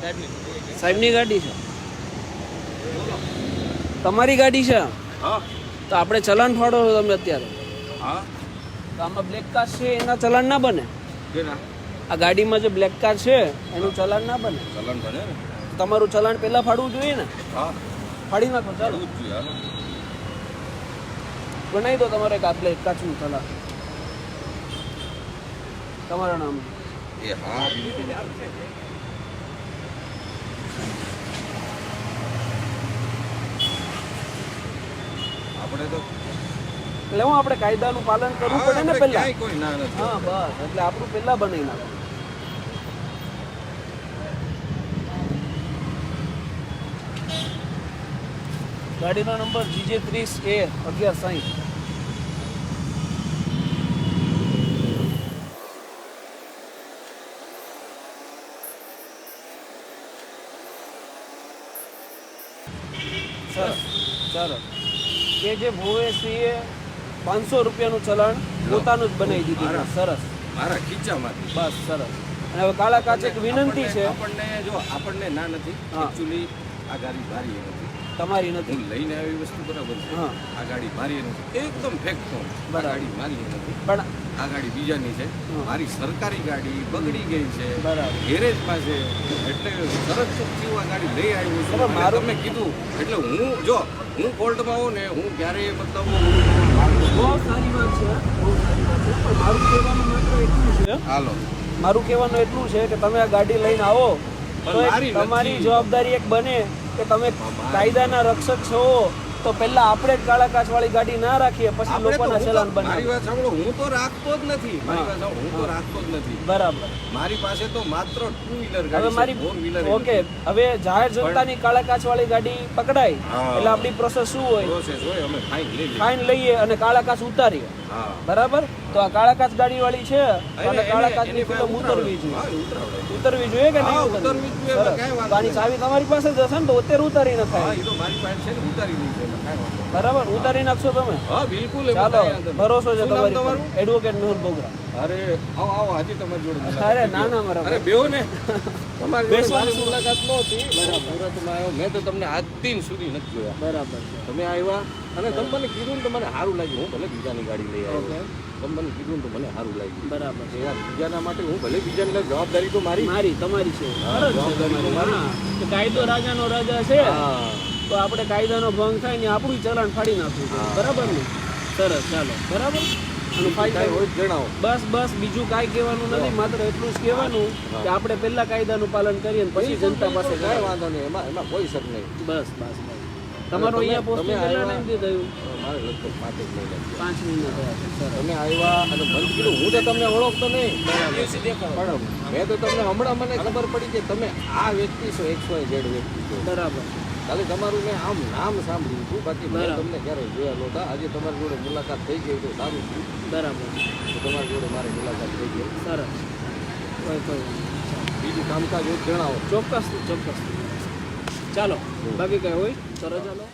સાહેબની ગાડી છે? તમારી ગાડી છે? હા. તો આપણે ચલણ ફાડો છો તમે અત્યારે? હા. તો આમાં બ્લેક કાર છે એના ચલણ ના બને? આ ગાડીમાં જે બ્લેક કાર છે એનું ચલણ ના બને? ચલણ બને તમારું ચલણ પહેલા ફાડવું જોઈએ ને? હા. ફાડી નાખો ચાલો. બનાવી દો તમારે એક આ એક કાચનું ચલાન તમારા નામ એ હા. આપણે તો એટલે હું આપણે કાયદાનું પાલન કરવું પડે ને પહેલા કોઈ ના નથી. હા બસ. એટલે આપણું પહેલા બનાવી નાખો. ગાડીનો નંબર જીજે ત્રીસ એ અગિયાર સાહીઠ. સરસ ચાલો. કે જે ભોવેશ્રીએ પાંચસો રૂપિયાનું ચલણ પોતાનું જ બનાવી દીધું. સરસ. મારા ખીચામાંથી. બસ સરસ. અને હવે કાળા કાચે એક વિનંતી છે. આપણને જો આપણને ના નથી. એકચ્યુઅલી આ ગાડી એ નથી. તમારી નથી. લઈને આવી વસ્તુ બરાબર છે. હા. આ ગાડી મારી નથી. એકદમ ફેક્ટ આ બરાબર. ગાડી મારી નથી. પણ આ ગાડી બીજાની છે. મારી સરકારી ગાડી બગડી ગઈ છે. બરાબર. ગેરેજ પાસે એટલે સરસ ચોખ્ખી આ ગાડી લઈ આવ્યો છું. મારું- મેં કીધું. એટલે હું જો હું કોર્ટમાં આવું ને હું ક્યારેય મતલબ બહુ સારી વાત છે. બહુ સારી વાત છે. પણ મારું કહેવાનું માત્ર એટલું છે હાલો. મારું કહેવાનું એટલું છે કે તમે આ ગાડી લઈને આવો તો તમારી જવાબદારી એક બને કે તમે કાયદાના રક્ષક છો. તો પહેલા આપણે જ કાળા કાચ વાળી ગાડી ના રાખીએ પછી લોકોના ચલણ બને. ચલાન મારી વાત સાંભળો હું તો રાખતો જ નથી. મારી વાત સાંભળો હું તો રાખતો જ નથી. બરાબર. મારી પાસે તો માત્ર ટુ વ્હીલર હવે ગાડી મારી ફોર વ્હીલર ઓકે હવે જાહેર જનતાની કાળા કાચ વાળી ગાડી પકડાય એટલે આપણી પ્રોસેસ શું હોય? પ્રોસેસ હોય અમે ફાઇન લઈએ. ફાઇન લઈએ અને કાળા કાચ ઉતારીએ. બરાબર? તો આ કાળા કાચ ગાડી વાળી છે અને કાળા કાચ કાચની ફિલ્મ ઉતરવી જોઈએ. ઉતરવી. જોઈએ કે નહીં ઉતરવી? જોઈએ, આની ચાવી તમારી પાસે જ હશે ને તો અત્યારે ઉતારી હા થાય. એ તો મારી પાસે છે ઉતારી દીધી. બરાબર? ઉતારી નાખશો તમે? હા બિલકુલ ચાલો. ભરોસો છે તમારી? એડવોકેટ મેહુલ બોગરા. અરે આવો આવો હાજી તમારી જોડે અરે ના ના મારા અરે બેહો ને. તમારી બેસવાની મુલાકાત નહોતી સુરતમાં આવ્યો. મેં તો તમને આજ દિન સુધી નથી જોયા. બરાબર. તમે આવ્યા અને તમને કીધું ને તો મને સારું લાગ્યું. હું ભલે બીજાની ગાડી લઈ આવ્યો. તમે મને કીધું તો મને સારું લાગ્યું. બરાબર. છે યાર બીજાના માટે હું ભલે બીજાની જવાબદારી તો મારી. મારી તમારી છે. જવાબદારી કાયદો રાજાનો રાજા છે. હા. તો આપણે કાયદાનો ભંગ થાય ને આપણું ચલણ ફાડી નાખવું બરાબર ને? સરસ ચાલો. બરાબર? જણાવો. બસ બસ બીજું કાંઈ કહેવાનું નથી માત્ર એટલું જ કહેવાનું કે આપણે પહેલા કાયદાનું પાલન કરીએ ને પછી જનતા પાસે કાંઈ વાંધો નહીં એમાં એમાં કોઈ શક નહીં. બસ બસ તમારો તમે- અહીંયા પોસ્ટિંગ કેટલા ટાઈમથી થયું. મારે લગભગ પાંચ જ મહિના થયા. પાંચ મહિના થયા તમે આવ્યા અને મને કીધું હું તો તમને ઓળખતો નહીં. પણ મેં તો તમને હમણાં મને ખબર પડી કે તમે આ વ્યક્તિ છો એક્સ વાય ઝેડ વ્યક્તિ છો. બરાબર. ખાલી તમારું મેં આમ નામ સાંભળ્યું હતું બાકી મેં. તમને ક્યારેય જોયા નહોતા આજે તમારી જોડે મુલાકાત થઈ ગઈ તો સારું થયું. બરાબર. તો તમારી જોડે મારી મુલાકાત થઈ ગઈ. સરસ. કોઈ કોઈ બીજું કામકાજ જણાવો. ચોક્કસ ચોક્કસ ચાલો બાકી કંઈ હોય સરસ ચાલો